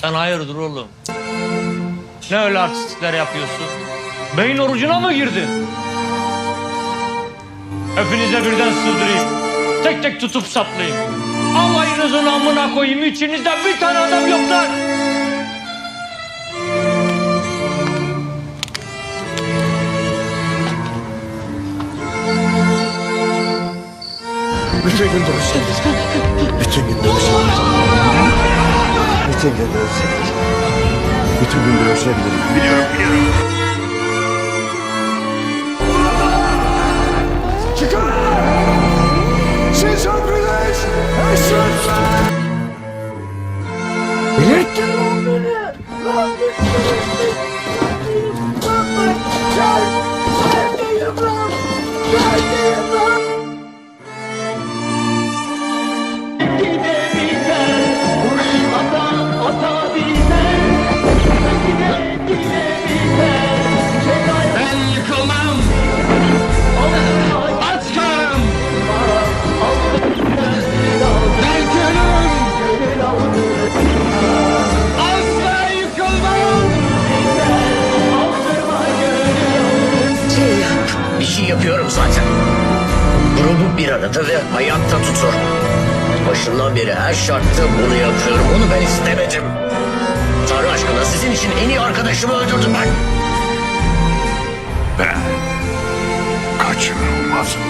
Sen hayırdır oğlum? Ne öyle artistlikler yapıyorsun? Beyin orucuna mı girdin? Hepinize birden sığdırayım. Tek tek tutup saplayayım. Alayınızın amına koyayım. İçinizde bir tane adam yok lan. Bütün gün dövüşebiliriz. Bütün gün dövüşebiliriz. Bütün gün dövüşebiliriz. Bütün gün dövüşebiliriz. Biliyorum, biliyorum. Çıkın! Siz hepiniz eşit! Bilet! Ben yapıyorum zaten. Grubu bir arada ve hayatta tutur. Başından beri her şartta bunu yapıyorum. Onu ben istemedim. Tanrı aşkına sizin için en iyi arkadaşımı öldürdüm ben. Ben kaçınılmazım.